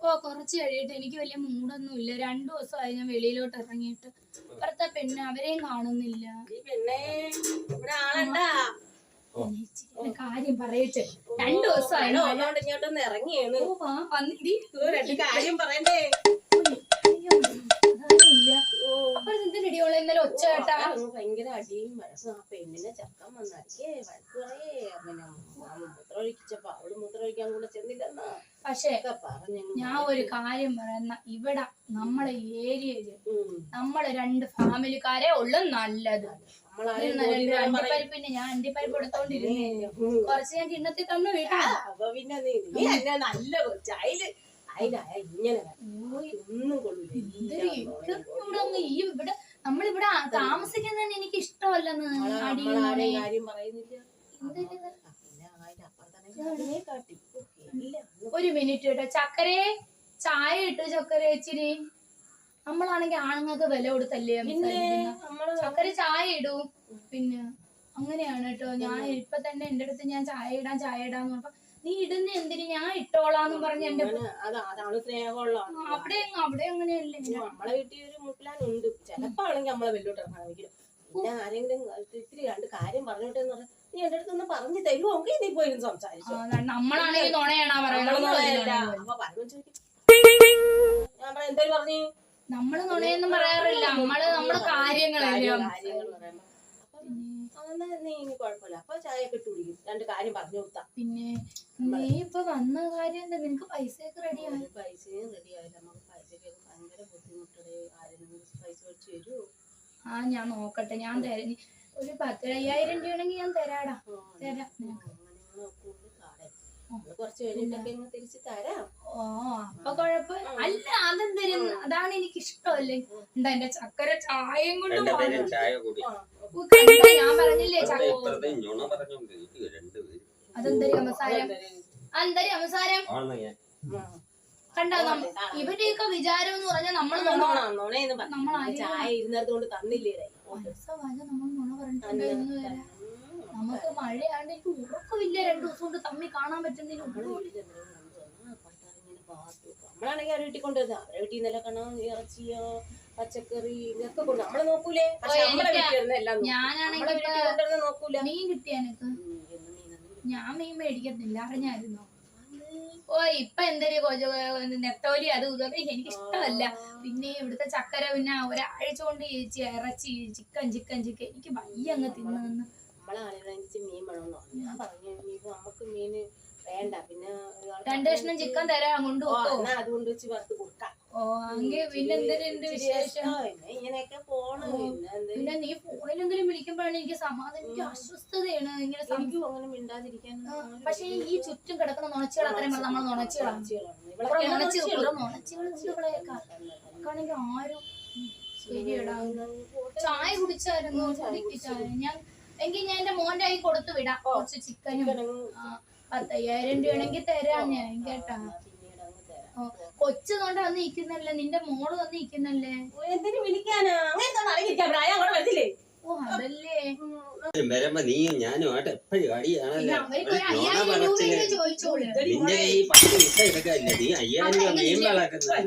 ഓ കുറച്ച് കഴിയട്ടെ. എനിക്ക് വലിയ മൂടൊന്നും ഇല്ല രണ്ടു ദിവസമായി ഞാൻ വെളിയിലോട്ട് ഇറങ്ങിയിട്ട്. ഇപ്പുറത്തെ പെണ്ണ് അവരെയും കാണുന്നില്ല. കാര്യം പറയട്ടെ. രണ്ടു ദിവസമായി ഇടിയോളെ ഇന്നലെ ഒച്ച കേട്ടാ. ഭയങ്കര അടിയും വഴക്കും. ആ പെണ്ണിനെ ചക്കം വന്നടിക്കേ വഴക്ക് പറയേ. പിന്നെ മൂത്രമൊഴിച്ചപ്പോ അവൾ മൂത്രമൊഴിക്കാൻ കൂടെ ചെന്നില്ലെന്നാ? പക്ഷേ ഞാൻ ഒരു കാര്യം പറയുന്ന ഇവിടെ നമ്മളെ ഏരിയയിൽ നമ്മളെ രണ്ട് ഫാമിലിക്കാരെ ഉള്ളു നല്ലത്. അണ്ടിപ്പരിപ്പിന് ഞാൻ അണ്ടിപ്പരിപ്പ് എടുത്തോണ്ടിരുന്നേ കൊറച്ച് ഞാൻ കിണ്ണത്തിൽ തന്നു വീട്ടാ അപ്പൊ പിന്നെ നീ നീ എന്നെ നല്ല ഇവിടെ നമ്മളിവിടെ താമസിക്കുന്നതന്നെ എനിക്ക് ഇഷ്ടമല്ലെന്ന് അടിയും ഒരു മിനിറ്റ് കേട്ടോ. ചക്കരെ ചായ ഇട്ട് ചക്കര ഇച്ചിരി. നമ്മളാണെങ്കിൽ ആണുങ്ങൾക്ക് വില കൊടുത്തല്ലേ ചക്കര ചായ ഇടൂ. പിന്നെ അങ്ങനെയാണ് കേട്ടോ. ഞാൻ ഇപ്പൊ തന്നെ എന്റെ അടുത്ത് ഞാൻ ചായ ഇടാൻ ചായ ഇടാന്ന് പറഞ്ഞപ്പോ നീ ഇടുന്ന എന്തിന്? ഞാൻ ഇട്ടോളാന്ന് പറഞ്ഞ എന്റെ അവിടെ അവിടെ അങ്ങനെയല്ലേ? നമ്മളെ വീട്ടിൽ ഒരു മുക്കിലാനുണ്ട് ചിലപ്പോ ആണെങ്കിൽ നമ്മളെ വെല്ലോട്ട് ഇറങ്ങാൻ പിന്നെ ആരെങ്കിലും ഇത്തിരി രണ്ട് കാര്യം പറഞ്ഞിട്ടെന്ന് പറഞ്ഞാൽ നീ എന്റെ അടുത്ത് ഒന്ന് പറഞ്ഞു തരുമോങ്കിൽ നീ പോയി സംസാരിച്ചു. നമ്മളാണെങ്കിൽ നുണയാണാ പറഞ്ഞു ഞാൻ പറയാം എന്തേലും പറഞ്ഞു. നമ്മൾ നുണയൊന്നും പറയാറില്ല. നമ്മൾ നമ്മൾ കാര്യങ്ങളല്ലേ രണ്ട് കാര്യം പറഞ്ഞു കൊടുത്താ. പിന്നെ നീ ഇപ്പൊ വന്ന കാര്യം എന്താ? നിനക്ക് പൈസയൊക്കെ റെഡിയായി ഒരു പൈസയും റെഡി ആയില്ല നമുക്ക് പൈസയ്ക്ക് ഭയങ്കര ബുദ്ധിമുട്ടേ ആരെങ്കിലും പൈസ വെച്ച് തരുമോ ആ ഞാൻ നോക്കട്ടെ. ഞാൻ തരാം. ഒരു പത്ത് അയ്യായിരം രൂപയാണെങ്കിൽ ഞാൻ തരാടാ. തരാം. ഓ അപ്പൊ കൊഴപ്പ അല്ല അതെന്തരും അതാണ് എനിക്ക് ഇഷ്ടമല്ലേ എന്താ എന്റെ ചക്കര ചായയും കൊണ്ട് ഞാൻ പറഞ്ഞില്ലേ അതെന്തരി അവസാരം അതെന്തരി ഞാൻ? കണ്ടോ ഇവരുടെയൊക്കെ വിചാരം എന്ന് പറഞ്ഞാൽ നമ്മൾ ചായ തന്നില്ലേ നുണ നമുക്ക് മഴയാണ്ട് എനിക്ക് ഉറക്കമില്ല. രണ്ടു ദിവസം കൊണ്ട് തമ്മി കാണാൻ പറ്റുന്നതിന്. നമ്മളാണെങ്കിൽ അവരെ വീട്ടിൽ കൊണ്ടുവരുന്നത്. അവരെ വീട്ടിൽ നിന്നല്ല കാണാൻ ഇറച്ചിയോ പച്ചക്കറി ഇതൊക്കെ കൊണ്ട് നമ്മളെ നോക്കൂലേ. ഞാനാണെങ്കിൽ നോക്കൂല. മീൻ കിട്ടിയ എനിക്ക്. ഉം, എന്ന് ഞാൻ മീൻ മേടിക്കത്തില്ല. അറിഞ്ഞായിരുന്നോ? ഓ ഇപ്പൊ എന്തൊരു കൊജ നെത്തോലി അത് ഇതൊക്കെ എനിക്ക് ഇഷ്ടമല്ല പിന്നെ ഇവിടുത്തെ ചക്കര പിന്നെ ഒരാഴ്ച കൊണ്ട് ചേച്ചി ഇറച്ചി ചിക്കൻ ചിക്കൻ ചിക്കൻ. എനിക്ക് വയ്യ അങ്ങ് തിന്നതെന്ന്. രണ്ടു കഷ്ണം ചിക്കൻ തരാൻ കൊണ്ട് അതുകൊണ്ട് വെച്ച് വറുത്ത് കൊടുക്കാം. ഓ എങ്കിൽ പിന്നെ വിശേഷം? ഇങ്ങനെയൊക്കെ പോണ്. പിന്നെ നീ ഫോണിലെങ്കിലും വിളിക്കുമ്പോഴാണ് എനിക്ക് സമാധാനം എനിക്ക് അസ്വസ്ഥതയാണ്. ഇങ്ങനെ എനിക്കും അങ്ങനെ മിണ്ടാതിരിക്കാൻ പക്ഷെ ഈ ചുറ്റും കിടക്കുന്ന നുണച്ചുകൾ അത്രയും നമ്മൾ നുണച്ചുകളാണ്. ഇവളൊക്കെ നുണച്ചുകൾ നുണച്ചുകൾ. നുണച്ചുകളെയൊക്കെ ആരും ശരിയടാ. ചായ കുടിച്ചായിരുന്നു? ഞാൻ എങ്കിൽ ഞാൻ എന്റെ മോന്റെ കൈ കൊടുത്തു വിടാം. കുറച്ച് ചിക്കനും പത്തയ്യായിരം രൂപയാണെങ്കിൽ തരാം ഞാൻ കേട്ടാ. കൊച്ചു കൊണ്ട് വന്ന് ഇരിക്കുന്നല്ലേ നിന്റെ മോൾ വന്ന് ഇരിക്കുന്നല്ലേ എന്തിനു വിളിക്കാനാ? അങ്ങനെ ഓ അതല്ലേ. വരുമ്പോ എപ്പോഴും അടിയാണല്ലോ? നിന്റെ ഈ പത്ത് പൈസ എടുക്കല്ല നീ അയ്യായിരം രൂപ മീൻ വളക്കുന്നത്